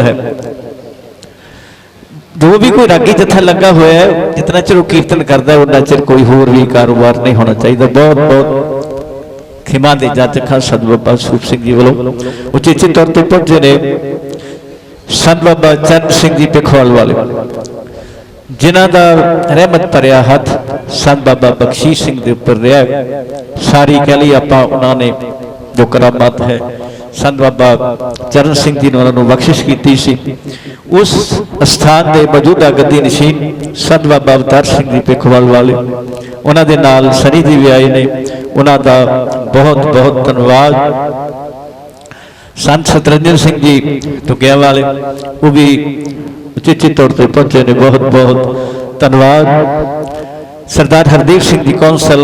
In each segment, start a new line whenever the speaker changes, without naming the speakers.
ਹੈ। ਜੋ ਵੀ ਕੋਈ ਰਾਗੀ ਜਥਾ ਲੱਗਾ ਹੋਇਆ ਹੈ, ਜਿਤਨਾ ਚਿਰ ਉਹ ਕੀਰਤਨ ਕਰਦਾ ਹੈ ਉਹਨਾਂ ਚਿਰ ਕੋਈ ਹੋਰ ਵੀ ਕਾਰੋਬਾਰ ਨਹੀਂ ਹੋਣਾ ਚਾਹੀਦਾ। ਬਹੁਤ ਬਹੁਤ ਖਿਮਾ ਦੇ ਜੱਜ ਖਾਨ ਬਾਬਾ ਸੂਪ ਸਿੰਘ ਜੀ ਵੱਲੋਂ ਉਚੇਚੇ ਤੌਰ ਤੇ ਪਹੁੰਚੇ ਨੇ ਸੰਤ ਬਾਬਾ ਚੰਦ ਸਿੰਘ ਜੀ ਪਿਖਵਾਲ ਵਾਲੇ। ਜਿਨ੍ਹਾਂ ਦਾ ਰਹਿਮਤ ਭਰਿਆ ਹੱਥ ਸੰਤ ਬਾਬਾ ਬਖਸ਼ੀਸ਼ ਸਿੰਘ ਦੇ ਉੱਪਰ ਰਿਹਾ ਸਾਰੀ ਕਹਿ ਲਈ ਆਪਾਂ ਉਹਨਾਂ ਨੇ ਜੋ ਕਰਾਮਾਤ ਹੈ ਸੰਤ ਬਾਬਾ ਚਰਨ ਸਿੰਘ ਜੀ ਨੇ ਉਹਨਾਂ ਨੂੰ ਬਖਸ਼ਿਸ਼ ਕੀਤੀ ਸੀ। ਉਸ ਸਥਾਨ ਦੇ ਮੌਜੂਦਾ ਗੱਦੀ ਨਸ਼ੀਨ ਸੰਤ ਬਾਬਾ ਅਵਤਾਰ ਸਿੰਘ ਜੀ ਪਿਖਵਾਲ ਵਾਲੇ, ਉਹਨਾਂ ਦੇ ਨਾਲ ਸਨੀ ਜੀ ਵੀ ਆਏ ਨੇ। ਉਹਨਾਂ ਦਾ ਬਹੁਤ ਬਹੁਤ ਧੰਨਵਾਦ। ਸੰਤ ਸਤਰੰਜਨ ਸਿੰਘ ਜੀ ਟੁਕਿਆ ਵਾਲੇ ਉਹ ਵੀ ਉਚੇਚੇ ਤੌਰ ਤੇ ਪਹੁੰਚੇ ਨੇ। ਬਹੁਤ ਬਹੁਤ ਧੰਨਵਾਦ। ਸਰਦਾਰ ਹਰਦੀਪ ਸਿੰਘ ਦੀ ਕੌਂਸਲ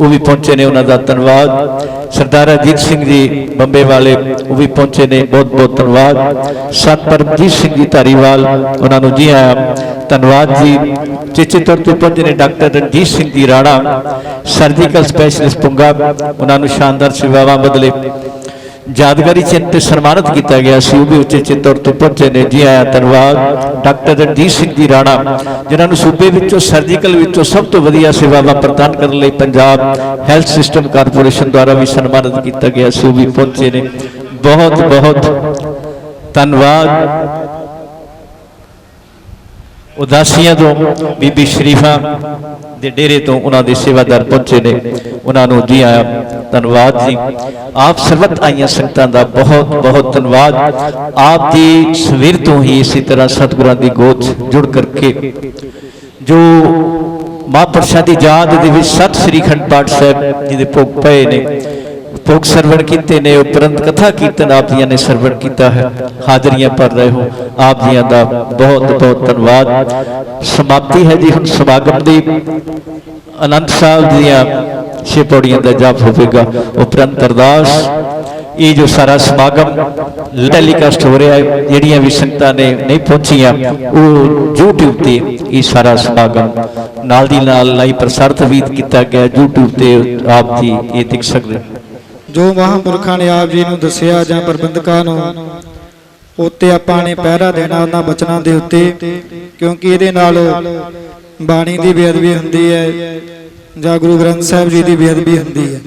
ਉਹ ਵੀ ਪਹੁੰਚੇ ਨੇ ਉਹਨਾਂ ਦਾ ਧੰਨਵਾਦ। ਸਰਦਾਰ ਅਜੀਤ ਸਿੰਘ ਜੀ ਬੰਬੇ ਵਾਲੇ ਉਹ ਵੀ ਪਹੁੰਚੇ ਨੇ ਬਹੁਤ ਬਹੁਤ ਧੰਨਵਾਦ। ਸੰਤ ਪਰਮਜੀਤ ਸਿੰਘ ਜੀ ਧਾਰੀਵਾਲ, ਉਹਨਾਂ ਨੂੰ ਜੀ ਆਇਆਂ, ਧੰਨਵਾਦ ਜੀ। ਚੇਚੇ ਤੌਰ ਤੇ ਪਹੁੰਚੇ ਨੇ doctor Ranjit Singh ji Rana, surgical specialist ਪੁੰਗਾ, ਉਹਨਾਂ ਨੂੰ ਸ਼ਾਨਦਾਰ ਸੇਵਾਵਾਂ ਬਦਲੇ। ਯਾਦਗਾਰੀ ਚਿੰਨ ਤੇ ਸਨਮਾਨਿਤ ਕੀਤਾ ਗਿਆ ਸੀ, ਉਹ ਵੀ ਉੱਚੇ ਤੌਰ ਤੇ ਪਹੁੰਚੇ ਨੇ। ਜੀ ਆਇਆਂ ਧੰਨਵਾਦ। ਡਾਕਟਰ ਰਣਜੀਤ ਸਿੰਘ ਜੀ ਰਾਣਾ, ਜਿਨ੍ਹਾਂ ਨੂੰ ਸੂਬੇ ਵਿੱਚੋਂ, ਸਰਜੀਕਲ ਵਿੱਚੋਂ ਸਭ ਤੋਂ ਵਧੀਆ ਸੇਵਾਵਾਂ ਪ੍ਰਦਾਨ ਕਰਨ ਲਈ ਪੰਜਾਬ ਹੈਲਥ ਸਿਸਟਮ ਕਾਰਪੋਰੇਸ਼ਨ ਦੁਆਰਾ ਵੀ ਸਨਮਾਨਿਤ ਕੀਤਾ ਗਿਆ ਸੀ, ਉਹ ਵੀ ਪਹੁੰਚੇ ਨੇ। ਬਹੁਤ ਬਹੁਤ ਧੰਨਵਾਦ। ਉਦਾਸੀਆਂ ਤੋਂ ਬੀਬੀ ਸ਼ਰੀਫਾ ਦੇ ਡੇਰੇ ਤੋਂ ਉਹਨਾਂ ਦੇ ਸੇਵਾਦਾਰ ਪਹੁੰਚੇ ਨੇ। ਉਹਨਾਂ ਨੂੰ ਜੀ ਆਇਆਂ, ਧੰਨਵਾਦ ਜੀ। ਆਪ ਸਰਬਤ ਆਈਆਂ ਸੰਗਤਾਂ ਦਾ ਬਹੁਤ ਬਹੁਤ ਧੰਨਵਾਦ। ਆਪ ਦੀ ਸਵੇਰ ਤੋਂ ਹੀ ਇਸੇ ਤਰ੍ਹਾਂ ਸਤਿਗੁਰਾਂ ਦੀ ਗੋਦ ਜੁੜ ਕਰਕੇ, ਜੋ ਮਹਾਂਪੁਰਸ਼ਾਂ ਦੀ ਯਾਦ ਦੇ ਵਿੱਚ ਸਤਿ ਸ੍ਰੀ ਖੰਡ ਪਾਠ ਸਾਹਿਬ ਜੀ ਦੇ ਭੋਗ ਪਏ ਨੇ ਲੋਕ ਸਰਵਣ ਕੀਤੇ ਨੇ ਉਪਰੰਤ ਕਥਾ ਕੀਰਤਨ ਆਪ ਜੀਆਂ ਨੇ ਸਰਵਣ ਕੀਤਾ ਹੈ। ਹਾਜ਼ਰੀਆਂ ਭਰ ਰਹੇ ਹੋ। ਆਪ ਜੀਆਂ ਦਾ ਬਹੁਤ ਬਹੁਤ ਧੰਨਵਾਦ। ਸਮਾਪਤੀ ਹੈ ਜੀ ਹੁਣ ਸਮਾਗਮ ਦੀ। ਅਨੰਦ ਸਾਹਿਬ ਦੀਆਂ ਛੇ ਪੌੜੀਆਂ ਦਾ ਜਾਪ ਹੋਵੇਗਾ। ਉਪਰੰਤ ਅਰਦਾਸ, ਇਹ ਜੋ ਸਾਰਾ ਸਮਾਗਮ ਟੈਲੀਕਾਸਟ ਹੋ ਰਿਹਾ ਹੈ, ਜਿਹੜੀਆਂ ਵੀ ਸੰਗਤਾਂ ਨੇ ਨਹੀਂ ਪਹੁੰਚੀਆਂ, ਉਹ YouTube ਤੇ ਇਹ ਸਾਰਾ ਸਮਾਗਮ, ਨਾਲ ਦੀ ਨਾਲ ਲਾਈਵ ਪ੍ਰਸਾਰਿਤ ਵੀ ਕੀਤਾ ਗਿਆ YouTube ਤੇ ਆਪ ਜੀ ਇਹ ਦੇਖ ਸਕਦੇ
ਜੋ ਮਹਾਂਪੁਰਖਾਂ ਨੇ ਆਪ ਜੀ ਨੂੰ ਦੱਸਿਆ ਜਾਂ ਪ੍ਰਬੰਧਕਾਂ ਨੂੰ, ਉੱਤੇ ਆਪਾਂ ਨੇ ਪਹਿਰਾ ਦੇਣਾ ਉਹਨਾਂ ਬਚਨਾਂ ਦੇ ਉੱਤੇ, ਕਿਉਂਕਿ ਇਹਦੇ ਨਾਲ ਬਾਣੀ ਦੀ ਬੇਅਦਬੀ ਹੁੰਦੀ ਹੈ, ਜਾਂ ਗੁਰੂ ਗ੍ਰੰਥ ਸਾਹਿਬ ਜੀ ਦੀ ਬੇਅਦਬੀ ਹੁੰਦੀ ਹੈ।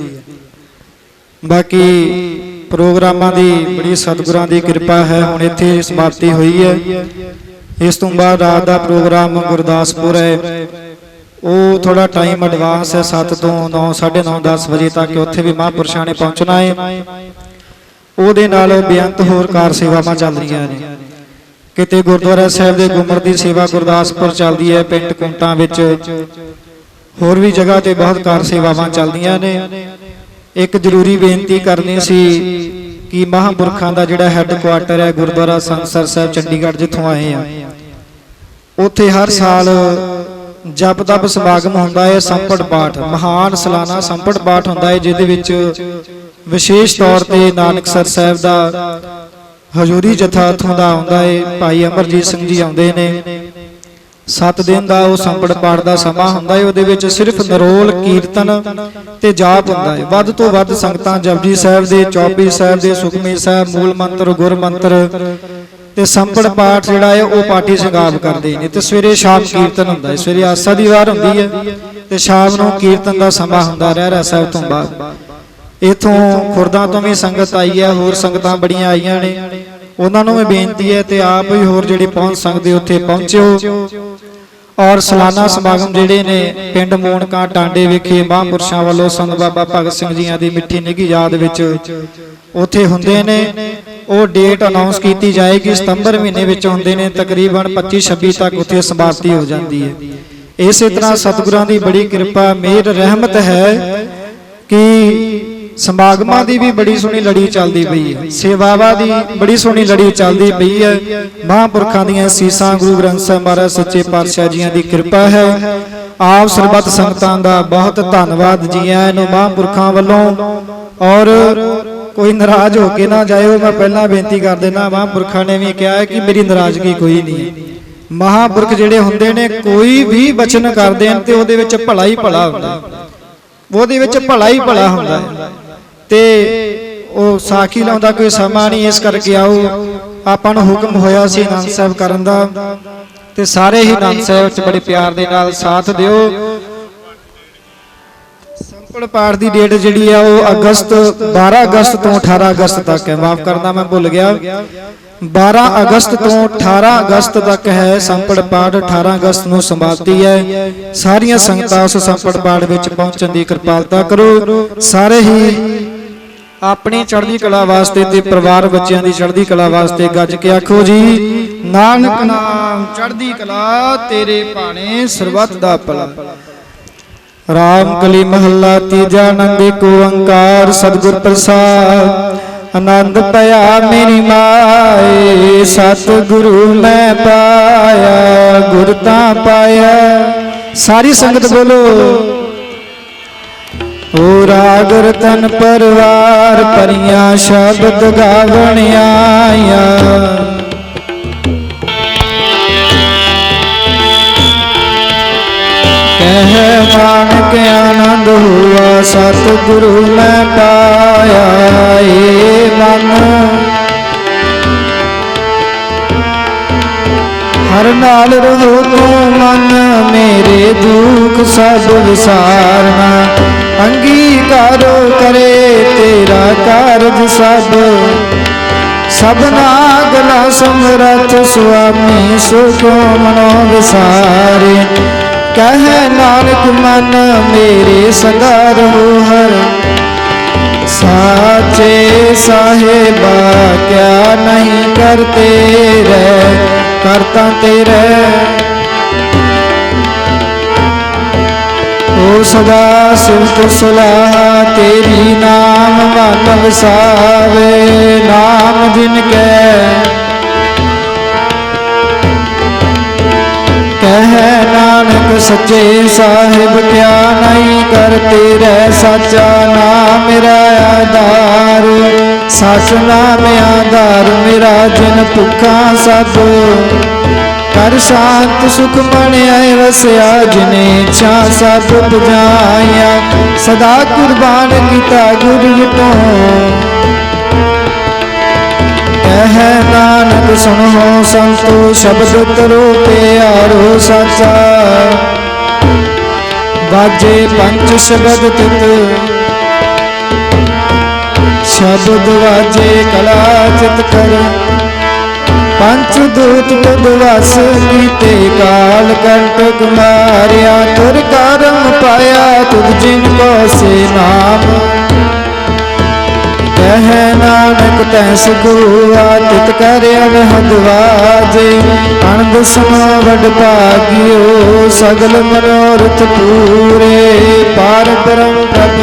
ਬਾਕੀ ਪ੍ਰੋਗਰਾਮਾਂ ਦੀ ਬੜੀ ਸਤਿਗੁਰਾਂ ਦੀ ਕਿਰਪਾ ਹੈ, ਹੁਣ ਇੱਥੇ ਸਮਾਪਤੀ ਹੋਈ ਹੈ। ਇਸ ਤੋਂ ਬਾਅਦ ਰਾਤ ਦਾ ਪ੍ਰੋਗਰਾਮ ਗੁਰਦਾਸਪੁਰ ਹੈ। ਉਹ ਥੋੜਾ ਟਾਈਮ ਐਡਵਾਂਸ ਹੈ 7 ਤੋਂ 9 9:30 10 ਵਜੇ ਤੱਕ ਉੱਥੇ ਵੀ ਮਹਾਂਪੁਰਸ਼ਾਂ ਨੇ ਪਹੁੰਚਣਾ ਹੈ ਉਹਦੇ ਨਾਲ ਬੇਅੰਤ ਹੋਰ ਕਾਰ ਸੇਵਾਵਾਂ ਚੱਲ ਰਹੀਆਂ ਨੇ। ਕਿਤੇ ਗੁਰਦੁਆਰਾ ਸਾਹਿਬ ਦੇ ਗੁਮਰ ਦੀ ਸੇਵਾ ਗੁਰਦਾਸਪੁਰ ਚੱਲਦੀ ਹੈ, ਪਿੰਡ ਕੁੰਟਾਂ ਵਿੱਚ। ਹੋਰ ਵੀ ਜਗ੍ਹਾ ਤੇ ਬਹੁਤ ਕਾਰ ਸੇਵਾਵਾਂ ਚੱਲਦੀਆਂ ਨੇ। ਇੱਕ ਜ਼ਰੂਰੀ ਬੇਨਤੀ ਕਰਨੀ ਸੀ ਕਿ ਮਹਾਂਪੁਰਖਾਂ ਦਾ ਜਿਹੜਾ ਹੈੱਡਕੁਆਟਰ ਹੈ, ਗੁਰਦੁਆਰਾ ਸੰਸਰ ਸਾਹਿਬ, ਚੰਡੀਗੜ੍ਹ ਜਿੱਥੋਂ ਆਏ ਆ। ਉੱਥੇ ਹਰ ਸਾਲ ਜਪ ਤਪ ਸਮਾਗਮ ਹੁੰਦਾ ਹੈ, ਸੰਪੜ ਪਾਠ। ਮਹਾਨ ਸਲਾਨਾ ਸੰਪੜ ਪਾਠ ਹੁੰਦਾ ਹੈ, ਜਿਹਦੇ ਵਿੱਚ ਵਿਸ਼ੇਸ਼ ਤੌਰ ਤੇ ਨਾਨਕਸਰ ਸਾਹਿਬ ਦਾ ਹਜ਼ੂਰੀ ਜਥਾ ਉੱਥੋਂ ਦਾ ਆਉਂਦਾ ਹੈ। ਭਾਈ ਅਮਰਜੀਤ ਸਿੰਘ ਜੀ ਆਉਂਦੇ ਨੇ। 7 ਦਿਨ ਦਾ ਉਹ ਸੰਪੜ ਪਾਠ ਦਾ ਸਮਾਂ ਹੁੰਦਾ ਹੈ। ਉਹਦੇ ਵਿੱਚ ਸਿਰਫ ਨਰੋਲ, ਕੀਰਤਨ ਤੇ ਜਾਪ ਹੁੰਦਾ ਹੈ। ਵੱਧ ਤੋਂ ਵੱਧ ਸੰਗਤਾਂ ਜਪਜੀ ਸਾਹਿਬ ਦੇ, ਚੌਪੀ ਸਾਹਿਬ ਦੇ ਸੁਖਮੀ ਸਾਹਿਬ, ਮੂਲ ਮੰਤਰ, ਗੁਰ ਮੰਤਰ ਤੇ ਸੰਪੜ ਪਾਠ ਜਿਹੜਾ ਹੈ, ਉਹ ਪਾਠੀ ਸੰਗਾਬ ਕਰਦੇ ਨੇ। ਤੇ ਸਵੇਰੇ ਸ਼ਾਮ ਕੀਰਤਨ ਹੁੰਦਾ ਹੈ। ਸਵੇਰੇ ਆਸਾ ਦੀ ਵਾਰ ਹੁੰਦੀ ਹੈ ਤੇ ਸ਼ਾਮ ਨੂੰ ਕੀਰਤਨ ਦਾ ਸਮਾਂ ਹੁੰਦਾ ਰਹਿਰਾ ਸਾਹਿਬ ਤੋਂ ਬਾਅਦ। ਇਥੋਂ ਖੁਰਦਾਂ ਤੋਂ ਵੀ ਸੰਗਤ ਆਈ ਹੈ, ਹੋਰ ਸੰਗਤਾਂ ਬੜੀਆਂ ਆਈਆਂ ਨੇ। ਉਹਨਾਂ ਨੂੰ ਵੀ ਬੇਨਤੀ ਹੈ ਤੇ ਆਪ ਵੀ ਹੋਰ ਜਿਹੜੇ ਪਹੁੰਚ ਸਕਦੇ ਉੱਥੇ ਪਹੁੰਚਿਓ। ਔਰ ਸਾਲਾਨਾ ਸਮਾਗਮ ਜਿਹੜੇ ਨੇ, ਪਿੰਡ ਮੋਨਕਾ, ਟਾਂਡੇ ਵਿਖੇ ਮਹਾਂਪੁਰਸ਼ਾਂ ਵੱਲੋਂ ਸੰਤ ਬਾਬਾ ਭਗਤ ਸਿੰਘ ਜੀਆਂ ਦੀ ਮਿੱਠੀ ਨਿੱਘੀ ਯਾਦ ਵਿੱਚ ਉੱਥੇ ਹੁੰਦੇ ਨੇ। ਉਹ ਡੇਟ ਅਨਾਉਂਸ ਕੀਤੀ ਜਾਏਗੀ, ਸਤੰਬਰ ਮਹੀਨੇ ਵਿੱਚ ਹੁੰਦੇ ਨੇ। ਤਕਰੀਬਨ 25 26 ਤੱਕ ਉੱਥੇ ਸਮਾਪਤੀ ਹੋ ਜਾਂਦੀ ਹੈ। ਇਸੇ ਤਰ੍ਹਾਂ ਸਤਿਗੁਰਾਂ ਦੀ ਬੜੀ ਕਿਰਪਾ ਮਿਹਰ ਰਹਿਮਤ ਹੈ ਕਿ ਸਮਾਗਮਾਂ ਦੀ ਵੀ ਬੜੀ ਸੋਹਣੀ ਲੜੀ ਚੱਲਦੀ ਪਈ ਹੈ। ਸੇਵਾਵਾਂ ਦੀ ਬੜੀ ਸੋਹਣੀ ਲੜੀ ਚੱਲਦੀ ਪਈ ਹੈ। ਮਹਾਂਪੁਰਖਾਂ ਦੀਆਂ ਸੀਸਾਂ ਗੁਰੂ ਗ੍ਰੰਥ ਸਾਹਿਬ ਮਹਾਰਾਜ ਸੱਚੇ ਪਾਤਸ਼ਾਹ ਜੀਆਂ ਦੀ ਕਿਰਪਾ ਹੈ। ਆਪ ਸਰਬੱਤ ਸੰਗਤਾਂ ਦਾ ਬਹੁਤ ਧੰਨਵਾਦ ਜੀ ਆਇਆਂ ਨੂੰ ਮਹਾਂਪੁਰਖਾਂ ਵੱਲੋਂ। ਔਰ ਕੋਈ ਨਾਰਾਜ਼ ਹੋ ਕੇ ਨਾ ਜਾਇਓ ਮੈਂ ਪਹਿਲਾਂ ਬੇਨਤੀ ਕਰ ਦੇਣਾ ਮਹਾਂਪੁਰਖਾਂ ਨੇ ਵੀ ਕਿਹਾ ਹੈ ਕਿ ਮੇਰੀ ਨਾਰਾਜ਼ਗੀ ਕੋਈ ਨਹੀਂ। ਮਹਾਂਪੁਰਖ ਜਿਹੜੇ ਹੁੰਦੇ ਨੇ, ਕੋਈ ਵੀ ਬਚਨ ਕਰਦੇ ਹਨ ਤੇ ਉਹਦੇ ਵਿੱਚ ਭਲਾ ਹੀ ਭਲਾ ਹੁੰਦਾ ਉਹਦੇ ਵਿੱਚ ਭਲਾ ਹੀ ਭਲਾ ਹੁੰਦਾ ਤੇ ਉਹ ਸਾਖੀ ਲਾਉਂਦਾ, ਕੋਈ ਸਮਾਂ ਨਹੀਂ, ਇਸ ਕਰਕੇ ਆਓ। ਆਪਾਂ ਨੂੰ ਹੁਕਮ ਹੋਇਆ ਸੀ ਆਨੰਦ ਸਾਹਿਬ ਕਰਨ ਦਾ। ਤੇ ਸਾਰੇ ਹੀ ਆਨੰਦ ਸਾਹਿਬ ਚ ਬੜੇ ਪਿਆਰ ਦੇ ਨਾਲ ਸਾਥ ਦਿਓ। ਸੰਪੜ ਪਾਠ ਦੀ ਡੇਟ ਜਿਹੜੀ ਆ ਉਹ ਅਗਸਤ 12 ਅਗਸਤ ਤੋਂ 18 ਅਗਸਤ ਤੱਕ ਹੈ। ਮਾਫ ਕਰਨਾ ਮੈਂ ਭੁੱਲ ਗਿਆ। 12 ਅਗਸਤ ਤੋਂ 18 ਅਗਸਤ ਤੱਕ ਹੈ। ਸੰਪੜ ਪਾਠ 18 ਅਗਸਤ ਨੂੰ ਸੰਭਾਲਤੀ ਹੈ। ਸਾਰੀਆਂ ਸੰਗਤਾਂ ਉਸ ਸੰਪੜ ਪਾਠ ਵਿੱਚ ਪਹੁੰਚਣ ਦੀ ਕਿਰਪਾਲਤਾ ਕਰੋ। ਸਾਰੇ ਹੀ ਆਪਣੀ ਚੜ੍ਹਦੀ ਕਲਾ ਵਾਸਤੇ ਤੇ ਪਰਿਵਾਰ ਬੱਚਿਆਂ ਦੀ ਚੜ੍ਹਦੀ ਕਲਾ ਵਾਸਤੇ ਗੱਜ ਕੇ ਆਖੋ ਜੀ, ਨਾਨਕ ਨਾਮ, ਚੜ੍ਹਦੀ ਕਲਾ ਤੇਰੇ ਭਾਣੇ ਸਰਬੱਤ ਦਾ ਭਲਾ। ਰਾਮ ਕਲੀ ਮਹੱਲਾ ਤੀਜਾ ਆਨੰਦ ਕੋ ਓੰਕਾਰ ਸਤਿਗੁਰ ਪ੍ਰਸਾਦ। ਆਨੰਦ ਪਿਆ ਮੇਰੀ ਮਾਏ, ਸਤਿਗੁਰੂ ਮੈਂ ਪਾਇਆ, ਗੁਰ ਤਾਂ ਪਾਇਆ। ਸਾਰੀ ਸੰਗਤ ਬੋਲੋ। ਓ ਰਾਗ ਰਤਨ ਪਰਵਾਰ, ਪਰੀਆਂ ਸ਼ਬਦ ਗਾਵਣ ਆਇਆ। ਕਹਿ ਮਾਨਕ ਆਨੰਦ ਹੁਆ ਸਤ ਗੁਰੂ ਮੈਂ ਪਾਇਆ ਏ ਮਨ। ਹਰ ਨਾਲ ਰਹੋ ਤੂੰ ਮਨ, ਮੇਰੇ ਦੁੱਖ ਸਭ ਵਿਸਾਰਨਾ। ਅੰਗੀਕਾਰ ਕਰੇ ਤੇਰਾ ਕਾਰਜ ਸਭ। ਸਭਨਾ ਗਲਾ ਸਮਰਥ ਸੁਆਮੀ ਸੁਖੋ ਮਨੋ ਵਿਸਾਰੇ। ਕਹਿ ਨਾਨਕ ਮਨ ਮੇਰੇ ਸਦਾ ਰਹੋ ਹਰ। ਸਾਚੇ ਸਾਹਿਬਾ, ਕਿਆ ਨਹੀਂ ਕਰਤੇ ਰਹਿ, ਕਰਤਾ ਤੇਰੇ। ਓ ਸਦਾ ਸਿਫਤ ਸਲਾਹ, ਤੇਰੀ ਨਾਮ ਮਨ ਵਸਾਵੇ ਨਾਮ ਜਿਨ ਕੈ ਸੱਚੇ ਸਾਹਿਬ ਕਿਆ ਨਹੀਂ ਕਰ ਰਹਿ ਸਾਚਾ ਨਾਮ ਮੇਰਾ ਆਧਾਰ। ਸੱਚ ਨਾਮ ਆਧਾਰ ਮੇਰਾ ਜਨ ਭੁੱਖਾ ਸਭ। ਕਰ ਸ਼ਾਂਤ ਸੁਖ ਬਣਿਆ ਵਸਿਆ ਜਿਨੇ ਇੱਛਾ ਸਭ ਬੁਝਾਇਆ ਸਦਾ ਕੁਰਬਾਨ ਕੀਤਾ ਗੁਰੂ ਵਿਟੋਂ ਕਹਿ ਨਾਨਕ ਸੁਣੋ ਸੰਤੋ, ਸ਼ਬਦ ਤਰੋ ਪਿਆਰੋ ਸਾਚਾ। ਬਾਜੇ ਪੰਜ ਸ਼ਬਦ ਤਿਤ। ਸ਼ਬਦ ਵਾਜੇ ਕਲਾ ਚਿਤ ਕਰ। ਪੰਚ ਦੂਤ ਤੁਧ ਵਸ ਕੀਤੇ ਕਾਲ ਕੰਟਕ ਮਾਰਿਆ ਤੁਰ ਕਰਮ ਪਾਇਆ ਤੁਧ ਜਿਨ ਕੋ ਸੇ ਨਾਮ। ਕਹਿ ਨਾਨਕ, ਤੈ ਸੁਖੁਆ ਤਿਤ ਕਰ ਅਵਹਦ ਵਾਜੇ ਅਨੰਦ ਸਮਾ ਵਡ ਭਾਗਿਓ, ਸਗਲ ਮਨੋਰਥ ਪੂਰੇ। ਪਾਰ ਬ੍ਰਹਮ ਪ੍ਰਭ।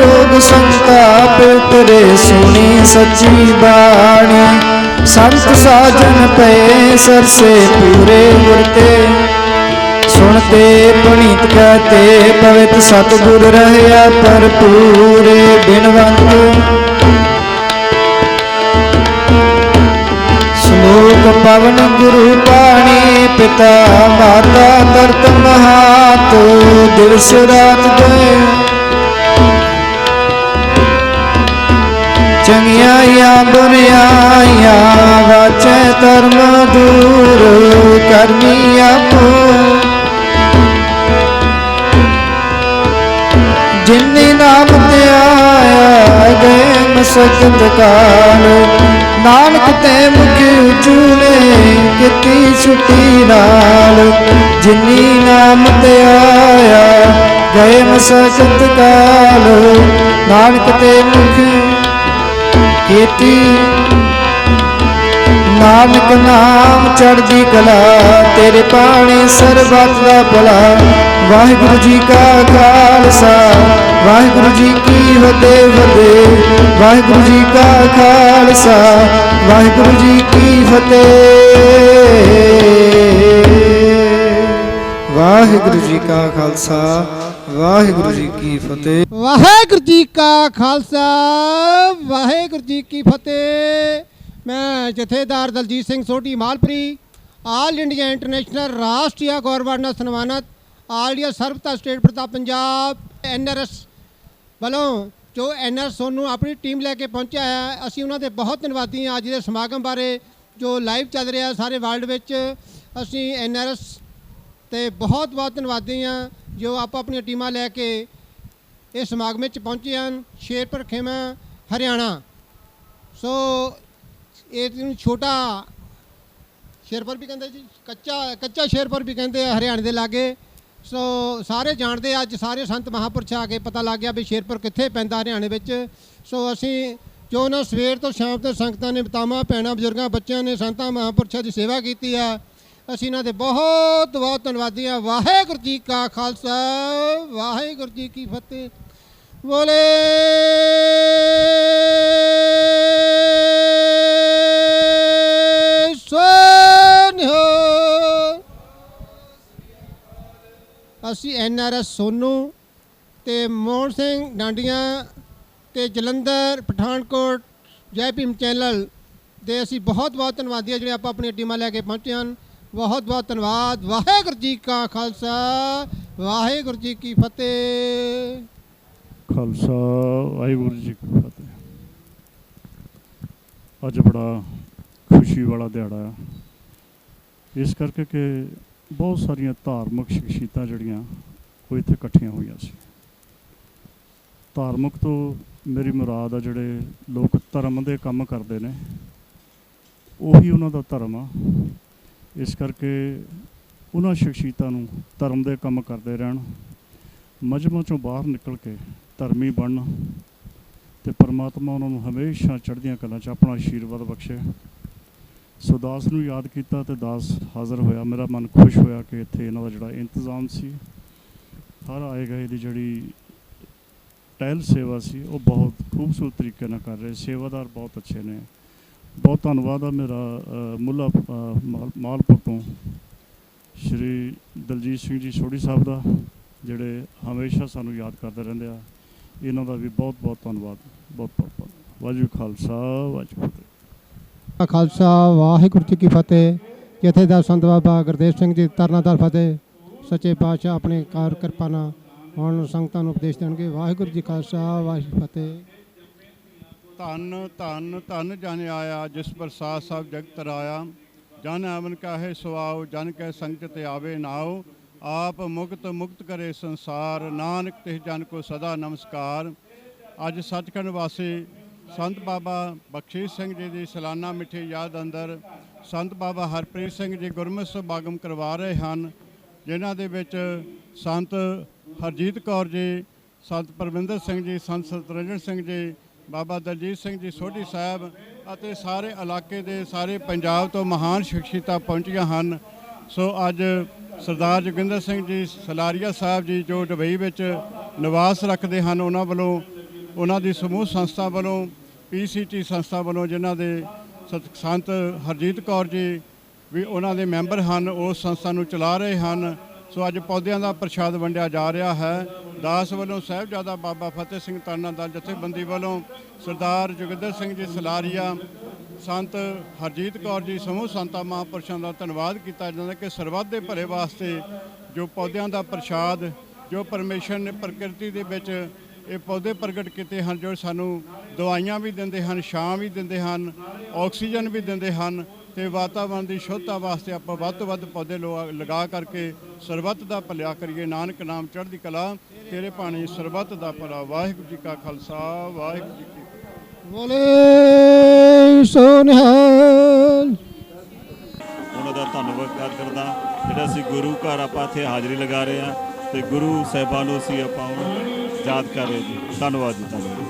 ਰੋਗ ਸੰਤਾਪ ਉਤਰੇ, ਸੁਣੀ ਸੱਚੀ ਬਾਣੀ। ਸੰਤ ਸਾਜਨ ਪਏ, ਸਰਸੇ ਪੂਰੇ ਗੁਰਤੇ ਸੁਣਤੇ, ਪੁਨੀਤ ਕਹਤੇ, ਪਵਿੱਤ ਸਤਿਗੁਰ ਰਹਿਆ ਭਰਪੂਰੇ ਬਿਨਵੰਤ ਸ਼ਲੋਕ ਪਵਨ ਗੁਰੂ ਪਾਣੀ ਪਿਤਾ ਮਾਤਾ ਤਰਤ ਮਹਾਤ, ਦਿਵਸ ਰਾਤ ਚੰਗੀਆਂ ਚੰਗਿਆਈਆਂ ਬੁਰਿਆਈਆਂ ਵਾਚੈ ਧਰਮ ਦੂਰ, ਕਰਮੀ ਆਪੋ ਜਿਨੇ ਨਾਮ ਤੇ ਆਇਆ ਗਏ ਮਸਕਤ ਕਾਲ। ਨਾਨਕ ਤੇ ਮੁਖ ਉਜੂਲੇ ਕਿਤੀ ਛੁੱਟੀ ਨਾਲ। ਜਿਨੀ ਨਾਮ ਤੇ ਆਇਆ ਗਏ ਮਸਕਤ ਕਾਲ। ਨਾਨਕ ਤੇ ਮੁਖ ਕੀਤੀ ਨਾਨਕ ਨਾਮ ਚੜ੍ਹਦੀ ਕਲਾ, ਤੇਰੇ ਪਾਣੀ ਸਰਬੱਤ ਦਾ ਭਲਾ। ਵਾਹਿਗੁਰੂ ਜੀ ਕਾ ਖਾਲਸਾ, ਵਾਹਿਗੁਰੂ ਜੀ ਕੀ ਫਤਿਹ ਫਤਿਹ। ਵਾਹਿਗੁਰੂ ਜੀ ਕਾ ਖਾਲਸਾ, ਵਾਹਿਗੁਰੂ ਜੀ ਕੀ ਫਤਿਹ। ਵਾਹਿਗੁਰੂ ਜੀ ਕਾ ਖਾਲਸਾ, ਵਾਹਿਗੁਰੂ ਜੀ ਕੀ ਫਤਿਹ।
ਵਾਹਿਗੁਰੂ ਜੀ ਕਾ ਖਾਲਸਾ, ਵਾਹਿਗੁਰੂ ਜੀ ਕੀ ਫਤਿਹ। ਮੈਂ Jathedar Daljit Singh Sodhi Malpari all India international Rashtriya ਗੌਰਵ ਨਾਲ ਸਨਮਾਨਿਤ ਆਲ ਇੰਡੀਆ ਸਰਬਤਾ ਸਟੇਟ ਪ੍ਰਤਾਪ ਪੰਜਾਬ ਐਨਆਰਐਸ ਵੱਲੋਂ ਜੋ ਐਨਆਰ ਸੋਨੂੰ ਆਪਣੀ ਟੀਮ ਲੈ ਕੇ ਪਹੁੰਚਿਆ ਹੈ, ਅਸੀਂ ਉਹਨਾਂ ਦੇ ਬਹੁਤ ਧੰਨਵਾਦੀ ਹਾਂ ਅੱਜ ਦੇ ਸਮਾਗਮ ਬਾਰੇ ਜੋ ਲਾਈਵ ਚੱਲ ਰਿਹਾ ਸਾਰੇ ਵਰਲਡ ਵਿੱਚ। ਅਸੀਂ ਐਨਆਰਐਸ ਤੇ ਬਹੁਤ ਬਹੁਤ ਧੰਨਵਾਦੀ ਹਾਂ ਜੋ ਆਪ ਆਪਣੀਆਂ ਟੀਮਾਂ ਲੈ ਕੇ ਇਸ ਸਮਾਗਮ ਵਿੱਚ ਪਹੁੰਚੇ ਹਨ ਸ਼ੇਰਪੁਰ ਖੇਮਾ ਹਰਿਆਣਾ। ਸੋ ਇਹ ਨੂੰ ਛੋਟਾ ਸ਼ੇਰਪੁਰ ਵੀ ਕਹਿੰਦੇ ਜੀ, ਕੱਚਾ ਕੱਚਾ ਸ਼ੇਰਪੁਰ ਵੀ ਕਹਿੰਦੇ ਆ ਹਰਿਆਣੇ ਦੇ ਲਾਗੇ। ਸੋ ਸਾਰੇ ਜਾਣਦੇ ਅੱਜ ਸਾਰੇ ਸੰਤ ਮਹਾਂਪੁਰਸ਼ ਆ ਕੇ ਪਤਾ ਲੱਗ ਗਿਆ ਵੀ ਸ਼ੇਰਪੁਰ ਕਿੱਥੇ ਪੈਂਦਾ ਹਰਿਆਣੇ ਵਿੱਚ। ਸੋ ਅਸੀਂ ਜੋ ਨਾ ਸਵੇਰ ਤੋਂ ਸ਼ਾਮ ਤੱਕ ਸੰਗਤਾਂ ਨੇ ਬਤਾਵਾਂ ਭੈਣਾਂ, ਬਜ਼ੁਰਗਾਂ, ਬੱਚਿਆਂ ਨੇ ਸੰਤਾਂ ਮਹਾਂਪੁਰਸ਼ਾਂ ਦੀ ਸੇਵਾ ਕੀਤੀ ਆ, ਅਸੀਂ ਇਹਨਾਂ ਦੇ ਬਹੁਤ ਬਹੁਤ ਧੰਨਵਾਦੀ ਆ। ਵਾਹਿਗੁਰੂ ਜੀ ਕਾ ਖਾਲਸਾ, ਵਾਹਿਗੁਰੂ ਜੀ ਕੀ ਫਤਿਹ। ਬੋਲੇ ਅਸੀਂ ਐਨਆਰਐਸ ਸੋਨੂ ਤੇ ਮੋਹਨ ਸਿੰਘ ਡਾਂਡੀਆਂ ਤੇ ਜਲੰਧਰ, ਪਠਾਨਕੋਟ, ਜੈ ਭੀਮ ਚੈਨਲ ਦੇ ਅਸੀਂ ਬਹੁਤ ਬਹੁਤ ਧੰਨਵਾਦੀ ਹਾਂ ਜਿਹੜੇ ਆਪਾਂ ਆਪਣੀਆਂ ਟੀਮਾਂ ਲੈ ਕੇ ਪਹੁੰਚੇ ਹਨ। ਬਹੁਤ ਬਹੁਤ ਧੰਨਵਾਦ। ਵਾਹਿਗੁਰੂ ਜੀ ਕਾ ਖਾਲਸਾ। ਵਾਹਿਗੁਰੂ ਜੀ ਕੀ ਫਤਿਹ।
ਖਾਲਸਾ। ਵਾਹਿਗੁਰੂ ਜੀ ਕੀ ਫਤਿਹ। ਅੱਜ ਬੜਾ ਖੁਸ਼ੀ ਵਾਲਾ ਦਿਹਾੜਾ ਹੈ ਇਸ ਕਰਕੇ ਕਿ ਬਹੁਤ ਸਾਰੀਆਂ ਧਾਰਮਿਕ ਸ਼ਖਸੀਅਤਾਂ ਜਿਹੜੀਆਂ ਉਹ ਇੱਥੇ ਇਕੱਠੀਆਂ ਹੋਈਆਂ ਸੀ। ਧਾਰਮਿਕ ਤੋਂ ਮੇਰੀ ਮੁਰਾਦ ਆ ਜਿਹੜੇ ਲੋਕ ਧਰਮ ਦੇ ਕੰਮ ਕਰਦੇ ਨੇ, ਉਹੀ ਉਹਨਾਂ ਦਾ ਧਰਮ ਆ। ਇਸ ਕਰਕੇ ਉਹਨਾਂ ਸ਼ਖਸੀਅਤਾਂ ਨੂੰ ਧਰਮ ਦੇ ਕੰਮ ਕਰਦੇ ਰਹਿਣ, ਮਜਮਾ ਚੋਂ ਬਾਹਰ ਨਿਕਲ ਕੇ ਧਰਮੀ ਬਣਨ ਤੇ ਪਰਮਾਤਮਾ ਉਹਨਾਂ ਨੂੰ ਹਮੇਸ਼ਾ ਚੜ੍ਹਦੀਆਂ ਕਲਾਂ 'ਚ ਆਪਣਾ ਆਸ਼ੀਰਵਾਦ ਬਖਸ਼ੇ। ਸੋ ਦਾਸ ਨੂੰ ਯਾਦ ਕੀਤਾ ਤੇ ਦਾਸ ਹਾਜ਼ਰ ਹੋਇਆ। ਮੇਰਾ ਮਨ ਖੁਸ਼ ਹੋਇਆ ਕਿ ਇੱਥੇ ਇਹਨਾਂ ਦਾ ਜਿਹੜਾ ਇੰਤਜ਼ਾਮ ਸੀ ਹਰ ਆਏ ਗਏ ਦੀ ਜਿਹੜੀ ਟਹਿਲ ਸੇਵਾ ਸੀ ਉਹ ਬਹੁਤ ਖੂਬਸੂਰਤ ਤਰੀਕੇ ਨਾਲ ਕਰ ਰਹੇ। ਸੇਵਾਦਾਰ ਬਹੁਤ ਅੱਛੇ ਨੇ। ਬਹੁਤ ਧੰਨਵਾਦ ਆ ਮੇਰਾ ਅ, ਮੁੱਲਾ ਮਾਲਪੁਰ ਤੋਂ। ਸ਼੍ਰੀ ਦਲਜੀਤ ਸਿੰਘ ਜੀ ਸੋਢੀ ਸਾਹਿਬ ਦਾ ਜਿਹੜੇ ਹਮੇਸ਼ਾ ਸਾਨੂੰ ਯਾਦ ਕਰਦੇ ਰਹਿੰਦੇ ਆ। ਇਹਨਾਂ ਦਾ ਵੀ ਬਹੁਤ ਬਹੁਤ ਧੰਨਵਾਦ। ਬਹੁਤ ਬਹੁਤ ਵਾਹਿਗੁਰੂ ਖਾਲਸਾ ਵਾਹਿਗੁਰੂ
ਖਾਲਸਾ, ਵਾਹਿਗੁਰੂ ਜੀ ਕੀ ਫਤਿਹ। ਜਥੇਦਾਰ ਸੰਤ ਬਾਬਾ ਗੁਰਦੇਵ ਸਿੰਘ ਜੀ ਤਰਨਾਤਾਰ ਫਤਿਹ। ਸੱਚੇ ਪਾਤਸ਼ਾਹ ਆਪਣੇ ਕਾਰ ਕਿਰਪਾ ਨਾਲ ਹੁਣ ਸੰਗਤਾਂ ਨੂੰ ਉਪਦੇਸ਼ ਦੇਣਗੇ। ਵਾਹਿਗੁਰੂ ਜੀ ਖਾਲਸਾ, ਵਾਹਿਗੁਰੂ ਫਤਿਹ।
ਧੰਨ ਧੰਨ ਧੰਨ ਜਨ ਆਇਆ, ਜਿਸ ਪ੍ਰਸਾਦ ਸਭ ਜਗਤ ਰਾਇਆ। ਜਨ ਆਵਨ ਕਾਹੇ ਸੁਆਉ, ਜਨ ਕੈ ਸੰਗਤ ਤੇ ਆਵੇ ਨਾਉ। ਆਪ ਮੁਕਤ ਮੁਕਤ ਕਰੇ ਸੰਸਾਰ, ਨਾਨਕ ਤਿਸ ਜਨ ਕੋ ਸਦਾ ਨਮਸਕਾਰ। ਅੱਜ ਸੱਚਖੰਡ ਵਾਸੀ ਸੰਤ ਬਾਬਾ ਬਖਸ਼ੀਸ਼ ਸਿੰਘ ਜੀ ਦੀ ਸਾਲਾਨਾ ਮਿੱਠੀ ਯਾਦ ਅੰਦਰ ਸੰਤ ਬਾਬਾ ਹਰਪ੍ਰੀਤ ਸਿੰਘ ਜੀ ਗੁਰਮਤਿ ਸਮਾਗਮ ਕਰਵਾ ਰਹੇ ਹਨ, ਜਿਨ੍ਹਾਂ ਦੇ ਵਿੱਚ ਸੰਤ ਹਰਜੀਤ ਕੌਰ ਜੀ, ਸੰਤ ਪਰਵਿੰਦਰ ਸਿੰਘ ਜੀ, ਸੰਤ ਸਤਰੰਜਨ ਸਿੰਘ ਜੀ, ਬਾਬਾ ਦਲਜੀਤ ਸਿੰਘ ਜੀ ਸੋਢੀ ਸਾਹਿਬ ਅਤੇ ਸਾਰੇ ਇਲਾਕੇ ਦੇ ਸਾਰੇ ਪੰਜਾਬ ਤੋਂ ਮਹਾਨ ਸ਼ਖਸੀਅਤਾਂ ਪਹੁੰਚੀਆਂ ਹਨ। ਸੋ ਅੱਜ ਸਰਦਾਰ ਜੋਗਿੰਦਰ ਸਿੰਘ ਜੀ ਸਲਾਰੀਆ ਸਾਹਿਬ ਜੀ ਜੋ ਦੁਬਈ ਵਿੱਚ ਨਿਵਾਸ ਰੱਖਦੇ ਹਨ, ਉਹਨਾਂ ਵੱਲੋਂ, ਉਹਨਾਂ ਦੀ ਸਮੂਹ ਸੰਸਥਾ ਵੱਲੋਂ ਪੀਸੀਟੀ ਸੰਸਥਾ ਵੱਲੋਂ ਜਿਨ੍ਹਾਂ ਦੇ ਸਤ- ਸੰਤ ਹਰਜੀਤ ਕੌਰ ਜੀ ਵੀ ਉਹਨਾਂ ਦੇ ਮੈਂਬਰ ਹਨ ਉਸ ਸੰਸਥਾ ਨੂੰ ਚਲਾ ਰਹੇ ਹਨ। ਸੋ ਅੱਜ ਪੌਦਿਆਂ ਦਾ ਪ੍ਰਸ਼ਾਦ ਵੰਡਿਆ ਜਾ ਰਿਹਾ ਹੈ। ਦਾਸ ਵੱਲੋਂ ਸਾਹਿਬਜ਼ਾਦਾ ਬਾਬਾ ਫਤਿਹ ਸਿੰਘ ਤਾਨਾ ਦਾ ਜਥੇਬੰਦੀ ਵੱਲੋਂ ਸਰਦਾਰ ਜੋਗਿੰਦਰ ਸਿੰਘ ਜੀ ਸਲਾਰੀਆ, ਸੰਤ ਹਰਜੀਤ ਕੌਰ ਜੀ, ਸਮੂਹ ਸੰਤਾਂ ਮਹਾਂਪੁਰਸ਼ਾਂ ਦਾ ਧੰਨਵਾਦ ਕੀਤਾ ਜਾਂਦਾ ਕਿ ਸਰਬੱਤ ਦੇ ਭਲੇ ਵਾਸਤੇ ਜੋ ਪੌਦਿਆਂ ਦਾ ਪ੍ਰਸ਼ਾਦ, ਜੋ ਪਰਮੇਸ਼ਰ ਨੇ ਪ੍ਰਕਿਰਤੀ ਦੇ ਵਿੱਚ ਇਹ ਪੌਦੇ ਪ੍ਰਗਟ ਕੀਤੇ ਹਨ, ਜੋ ਸਾਨੂੰ ਦਵਾਈਆਂ ਵੀ ਦਿੰਦੇ ਹਨ, ਛਾਂ ਵੀ ਦਿੰਦੇ ਹਨ, ਆਕਸੀਜਨ ਵੀ ਦਿੰਦੇ ਹਨ ਤੇ ਵਾਤਾਵਰਣ ਦੀ ਸ਼ੁੱਧਤਾ ਵਾਸਤੇ ਆਪਾਂ ਵੱਧ ਤੋਂ ਵੱਧ ਪੌਦੇ ਲਵਾ- ਲਗਾ ਕਰਕੇ ਸਰਬੱਤ ਦਾ ਭਲਿਆ ਕਰੀਏ। ਨਾਨਕ ਨਾਮ ਚੜ੍ਹਦੀ ਕਲਾ, ਤੇਰੇ ਪਾਣੀ ਸਰਬੱਤ ਦਾ ਭਲਾ। ਵਾਹਿਗੁਰੂ ਜੀ ਕਾ ਖਾਲਸਾ, ਵਾਹਿਗੁਰੂ ਜੀ ਕੀ ਫਤਿਹ।
ਬੋਲੇ ਸੋਨਿਹਾਲ।
ਉਹਨਾਂ ਦਾ ਧੰਨਵਾਦ ਕਰਦਾ, ਜਿਹੜਾ ਅਸੀਂ ਗੁਰੂ ਘਰ ਆਪਾਂ ਇੱਥੇ ਹਾਜ਼ਰੀ ਲਗਾ ਰਹੇ ਹਾਂ ਤੇ ਗੁਰੂ ਸਾਹਿਬਾਨ ਨੂੰ ਅਸੀਂ ਆਪਾਂ ਯਾਦ ਕਰ ਰਹੇ ਜੀ ਧੰਨਵਾਦ ਜੀ ਧੰਨਵਾਦ।